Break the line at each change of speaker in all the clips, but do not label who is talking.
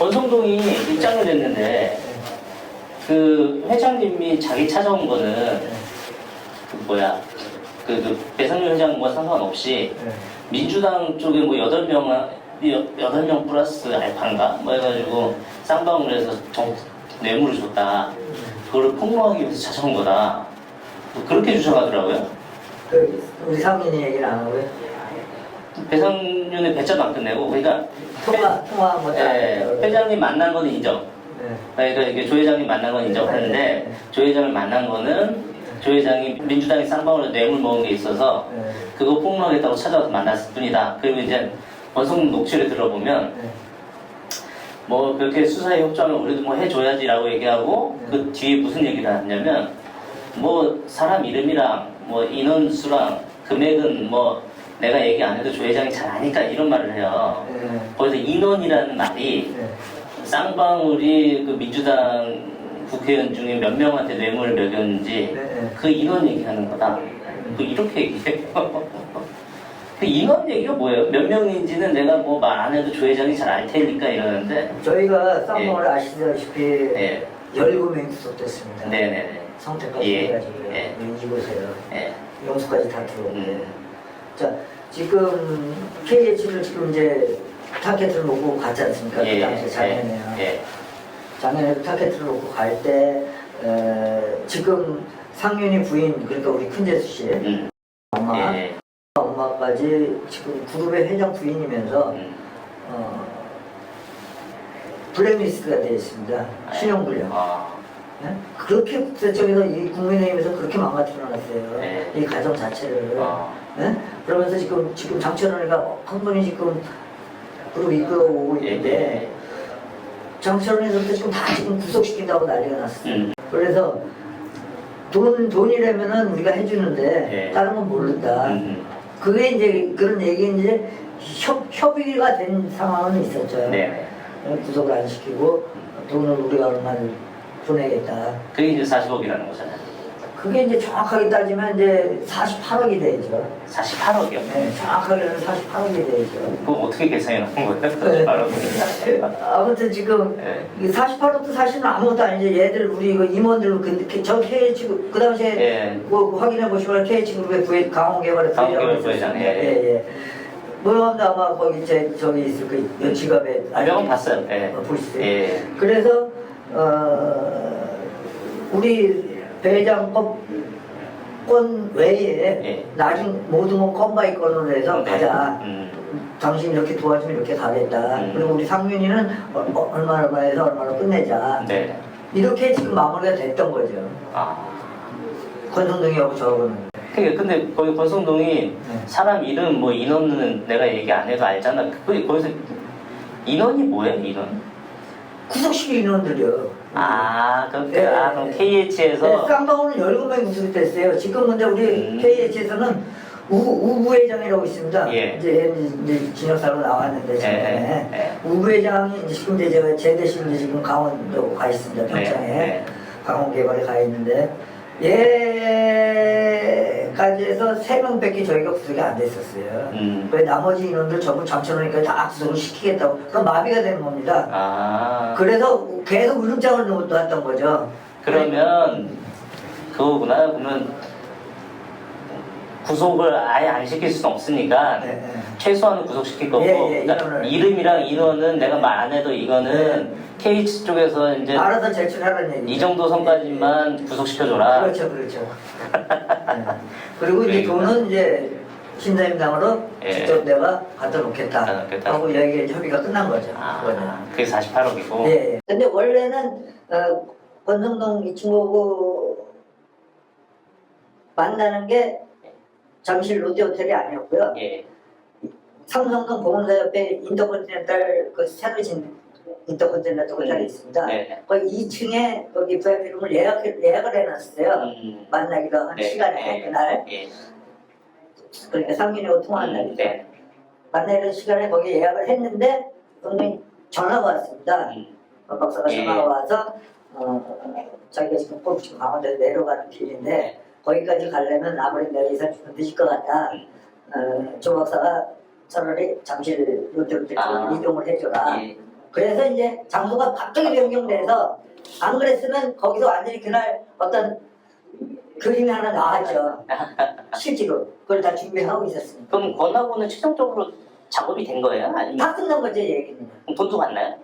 권성동이 입장을 냈는데 그 회장님이 자기 찾아온 거는 그 뭐야 그, 그 배상률 회장과 상관없이
네.
민주당 쪽에 뭐 여덟 명 여덟 명 플러스 알파인가 뭐 해가지고 쌍방울 해서 정, 뇌물을 줬다 그거를 폭로하기 위해서 찾아온 거다 뭐 그렇게 주장하더라고요
그 우리 상민이 얘기는 안 하고요.
배상률의 배짜도 안 끝내고 그러니까
통화 통화한
예,
해요.
회장님 만난 거는 인정
네.
그러니까 이게 조 회장님 만난 건 인정하는데 조 회장을 만난 거는 조 회장이 민주당이 쌍방울로 뇌물 먹은 게 있어서
네.
그거 폭로하겠다고 찾아와서 만났을 뿐이다. 그리고 이제 원성 녹취를 들어보면
네.
뭐 그렇게 수사에 협조하면 우리도 뭐 해줘야지라고 얘기하고 그 뒤에 무슨 얘기를 하냐면 뭐 사람 이름이랑 뭐 인원수랑 금액은 뭐 내가 얘기 안 해도 조 회장이 잘 아니까 이런 말을 해요.
네.
거기서 인원이라는 말이
네.
쌍방울이 그 민주당 국회의원 중에 몇 명한테 뇌물을 먹였는지
네.
그 인원 얘기하는 거다. 그 이렇게 얘기해요. 그 인원 얘기가 뭐예요? 몇 명인지는 내가 뭐 말 안 해도 조 회장이 잘 알 테니까 이러는데
저희가 쌍방울 아시다시피
예.
17명이 구속됐습니다.
네네네.
성태까지
예.
해가지고
예.
이보세요.
예.
영수까지 다 들어오는데.
음.
자, 지금 KH를 지금 이제 타켓을 놓고 갔지 않습니까? 그 당시에 작년에요.
예.
작년에도 타켓을 놓고 갈 때, 에, 지금 상윤이 부인, 그러니까 우리 큰재수 씨,
음.
엄마,
예.
엄마까지 지금 그룹의 회장 부인이면서,
음.
어, 블랙리스트가 되어 있습니다. 신용불량.
아.
네? 그렇게 국세청에서 이 국민의힘에서 그렇게 망가뜨려 놨어요.
네.
이 가정 자체를.
아.
네? 그러면서 지금 지금 장철원이가 한 분이 지금 그룹 이끌어오고
예.
있는데
예.
장철원에서부터 지금 다 지금 구속시킨다고 난리가 났어요.
음.
그래서 돈 돈이라면은 우리가 해주는데
예.
다른 건 모른다.
음.
그게 이제 그런 얘기 이제 협 협의가 된 상황은 있었죠.
네.
구속을 안 시키고 돈을 우리가 얼마를 보내겠다.
그게 이제 40억이라는 거잖아요.
그게 이제 정확하게 따지면 이제 48억이 되죠.
48억이요?
네, 정확하게 는 48억이 되죠.
그거 어떻게 계산해 놓은 거예요?
네.
48억은.
아무튼 지금
네.
이 48억도 사실은 아무것도 아니죠. 얘들 우리 그 임원들 근데 저 KH 그 당시에
예.
뭐 확인해 보시면 KH 그룹의 부회 강원개발의
강원개발
부회장을
부회장,
했었습니다.
예,
예, 예. 뭐라도 아마 거기 제 저기 있을 그 지갑에
명은 봤어요. 예.
어, 보시세요.
예.
그래서 어, 우리 건 외에
예.
나중 모든 건 건바이 건으로 해서
네.
가자.
음.
당신 이렇게 도와주면 이렇게 가겠다.
음.
그리고 우리 상윤이는 어, 어, 얼마 얼마 해서 얼마로 끝내자.
네.
이렇게 지금 마무리가 됐던 거죠.
아.
권성동이하고 저하고는.
그게 근데 거기 권성동이
네.
사람 이름 뭐 인원은 내가 얘기 안 해도 알잖아. 그 거기서 인원이 뭐예요? 인원?
구속시킬 인원들이요.
아, 그럼
네.
아, 그럼
네,
KH에서
쌍방울은 17명이 구속이 됐어요. 지금 근데 우리
음.
KH에서는 우, 우부회장이라고 있습니다.
예.
이제, 이제 진역사로 나왔는데
예, 예.
우부회장이 이제 지금 이제 제가 제 대신 지금 강원도 가 있습니다. 평창에
네,
강원 개발에 가 있는데 얘까지 해서 세 명밖에 저희가 구속이 안 됐었어요.
음.
왜 나머지 인원들 전부 장천원이니까 다 구속을 시키겠다고 그럼 마비가 되는 겁니다.
아.
그래서 계속 울음장을 놓았던 거죠.
그러면 그거구나. 그러면 구속을 아예 안 시킬 수는 없으니까
네, 네.
최소한은 구속시킬 거고
예, 예,
그러니까
인원을.
이름이랑 인원은 내가 말 안 해도 이거는 KH 쪽에서 이제
알아서 제출하라는 얘기.
이 정도 선까지만 구속시켜줘라.
그렇죠, 그렇죠. 네. 그리고 이제
그러니까.
돈은 이제 신사임당으로
예.
직접 내가 갖다 놓겠다.
갖다 놓겠다.
하고 여기 이제 협의가 끝난 거죠. 그거는.
아, 그게 48억이고.
예. 예. 근데 원래는 어, 권성동 이 친구하고 만나는 게 잠실 롯데 호텔이 아니었고요.
예.
삼성동 보건사협회 인터컨티넨탈 그 새로 진 인터컨티넨탈 호텔이 있습니다.
네.
거기 2층에 거기 VIP룸을 예약 예약을 해놨어요.
음.
만나기로 한
네,
시간에
네.
그날
예.
그러니까 상민이하고 통화한 날이죠.
네.
만나는 시간에 거기 예약을 했는데 분명히 전화가 왔습니다.
음.
박 박사가
예.
전화가 와서 어, 자기가 지금 꼭 지금 강원도에 내려가는 길인데 거기까지 가려면 아무리 내가 주면 늦을 것 같다.
음.
어, 조 박사가 차라리 잠실 롯데호텔
아.
이동을 해줘라.
예.
그래서 이제 장소가 갑자기 변경돼서 안 그랬으면 거기서 완전히 그날 어떤 그림이 하나 나왔죠. 실제로 그걸 다 준비하고 있었습니다.
그럼 권하고는 최종적으로 작업이 된 거예요? 아니면
다 끝난 거죠 얘기는.
돈도 받나요?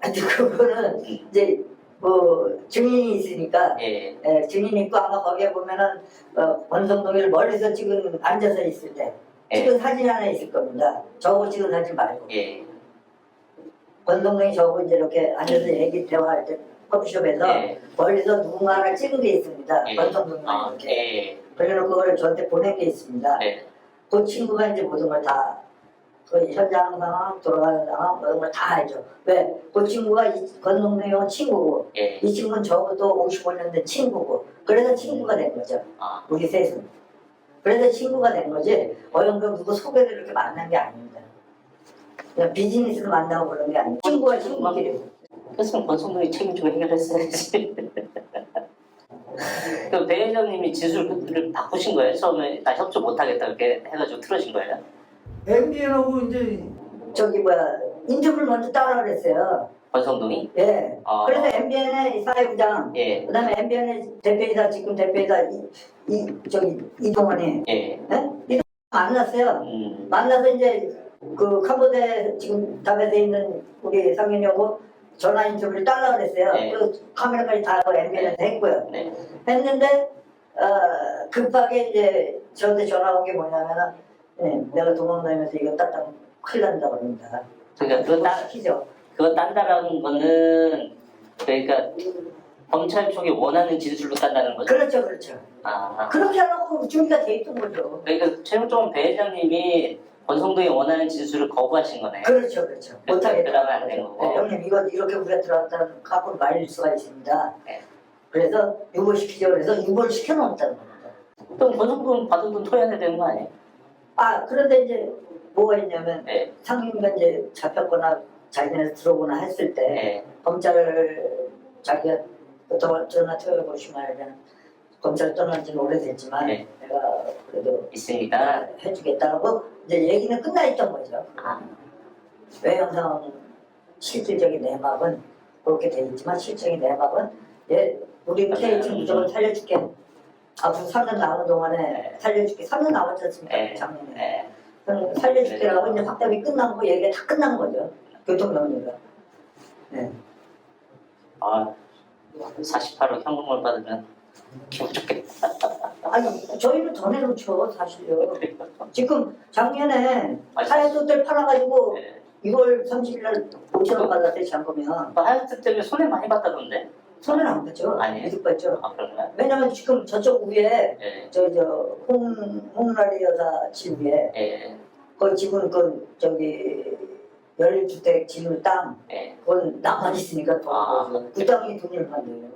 근데 그거는 이제 뭐 증인이 있으니까
예.
예, 증인 있고 아마 거기에 보면은 어, 권성동이를 멀리서 지금 앉아서 있을 때
예.
찍은 사진 하나 있을 겁니다. 저거 찍은 사진 말고
예.
권성동이 저거 이제 이렇게 앉아서 얘기 대화할 때 커피숍에서
예.
멀리서 누군가 하나 찍은 게 있습니다.
예.
권성동이
아,
이렇게
예.
그래놓고 그걸 저한테 보낸 게 있습니다.
네.
그 친구가 이제 모든 걸 다, 그 현장 상황, 돌아가는 상황, 모든 걸 다 알죠. 왜? 그 친구가 이 권동명은 친구고,
예.
이 친구는 저보고 55년 된 친구고, 그래서 친구가 된 거죠.
아,
우리 셋은. 그래서 친구가 된 거지, 어영도 누구 소개를 이렇게 만난 게 아닙니다. 그냥 비즈니스를 만나고 그런 게 아니고, 친구가 친구끼리.
그랬으면 권성동이 책임지고 해결했어야지. 그 배 회장님이 지수를 바꾸신 거예요? 처음에 나 협조 못하겠다 이렇게 해가지고 틀어진 거예요?
MBN하고 이제
저기 뭐야, 인터뷰를 먼저 따라 그랬어요.
권성동이?
예.
아.
그래서 MBN의 사회부장,
예.
그 다음에 MBN의 대표이사, 지금 대표이사, 이, 이, 저기, 이동원이,
예.
예? 이동원 만났어요.
음.
만나서 이제, 그, 캄보디아 지금 답에서 있는 우리 상윤이하고 전화 인터뷰를 딸라 그랬어요.
네.
그 카메라까지 다 하고 MBN에서 했고요.
네.
했는데, 어, 급하게 이제 저한테 전화 온 게 뭐냐면은, 예, 내가 도망다니면서 이거 땄다 큰일 난다 그럽니다.
그러니까 그거 따,
시키죠.
그거 딴다라는 거는 그러니까 검찰 쪽이 원하는 진술로 딴다는 거죠?
그렇죠, 그렇죠.
아.
그렇게 하라고 준비가 돼 있던 거죠.
그러니까 최종적으로 배 회장님이 권성동이 원하는 진술을 거부하신 거네.
그렇죠, 그렇죠. 못하겠다.
그러면 안 되는 거고.
네, 형님 이거 이렇게 우리가 들어왔다는 갖고 말릴 수가 있습니다.
네.
그래서 유보시키죠. 그래서 유보를 시켜놓았다는 겁니다.
그럼 권성동 받은 돈 토해야 되는 거 아니에요?
아 그런데 이제 뭐가 있냐면
네.
상임위가 이제 잡혔거나 자기네들 들어오거나 했을 때
네.
검찰 자기가 또 전화 태워보시면 알면 검찰 떠난 지는 오래됐지만
네.
내가 그래도
있습니다.
해주겠다고 이제 얘기는 끝나 있던 거죠.
아.
외형상 실질적인 내막은 그렇게 돼 있지만 실질적인 내막은 예, 우리 KT 무조건 살려줄게. 앞으로 3년 남은 동안에 살려줄게. 3년 남았지 않습니까?
네.
작년에.
네.
그럼 살려줄게라고 이제 확답이 끝난 거 얘기가 다 끝난 거죠. 교통명리가. 네.
아, 48억 현금을 받으면 기분 좋겠다.
아니 저희는 더 내놓죠 사실요. 지금 작년에
아니,
하얀소들 팔아가지고
네.
6월 30일 날 5천 원 받았어요 잠그면
그 하얏트 때문에 손해 많이 봤다던데.
손해는 안 봤죠.
아니에요?
이득 봤죠.
아, 그런가요?
왜냐면 지금 저쪽 위에
예.
저 저 홍 홍라리 여사 집 위에
예.
거기 집은 그 저기 연립주택 지을 땅
예.
그건 나만 있으니까 더
아.
그 땅이 돈을 받아요.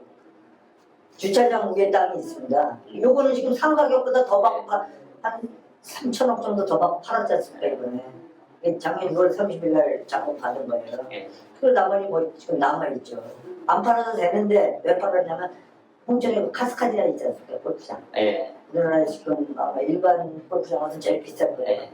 주차장 위에 땅이 있습니다. 요거는 지금 상가격보다 더 받고 파- 한 3천억 정도 더 받고 팔았지 않습니까 이번에. 이게 작년 6월 30일 날 작업 받은 거예요.
예.
그 나머지 뭐 지금 남아있죠. 안 팔아도 되는데 왜 팔았냐면 홍천에 카스카디아 있지 않습니까 골프장.
예.
우리나라에 지금 아마 일반 골프장은 제일 비싼 거예요.
예.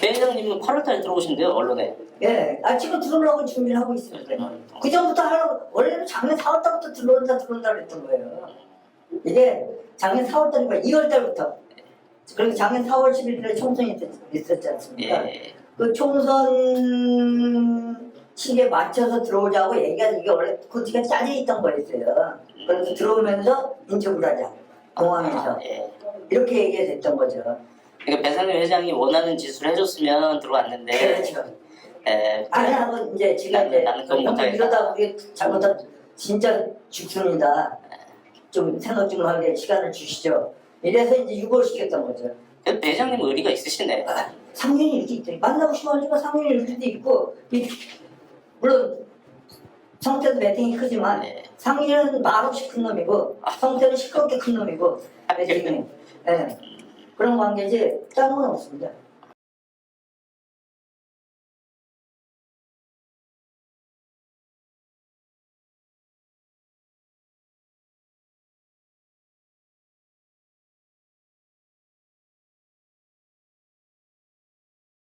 배 회장님은 8월달에 들어오신대요 언론에.
예, 아 지금 들어오려고 준비를 하고 있습니다. 그 전부터 하려고 원래는 작년 4월 달부터 들어온다 들어온다 그랬던 거예요. 이게 작년 4월 달인가 2월 달부터 그리고 작년 4월 11일에 총선이 있- 있었지 않습니까?
예.
그 총선 시기에 맞춰서 들어오자고 얘기가 이게 원래 그 뒤가 짜져 있던 거였어요. 그래서 들어오면서 인터뷰를 하자 공항에서
아, 예.
이렇게 얘기가 됐던 거죠.
그러니까 배상현 회장이 원하는 지수를 해줬으면 들어왔는데.
그렇죠.
예.
아니 하고 이제 지가
나는-
이제
나는 그건
형,
못하겠다.
이러다 우리 잘못한 진짜 죽순이다. 좀 생각 좀 하게 시간을 주시죠. 이래서 이제 유보시켰던 거죠.
그 배장님 의리가 있으시네.
아, 상윤이 이렇게 있대. 만나고 싶어가지고 상윤이 이렇게 도 있고 이- 물론 성태도 매팅이 크지만
네.
상윤은 말없이 큰 놈이고 성태는 시끄럽게 큰 놈이고 매팅이 예. 그런 관계지 다른 건 없습니다.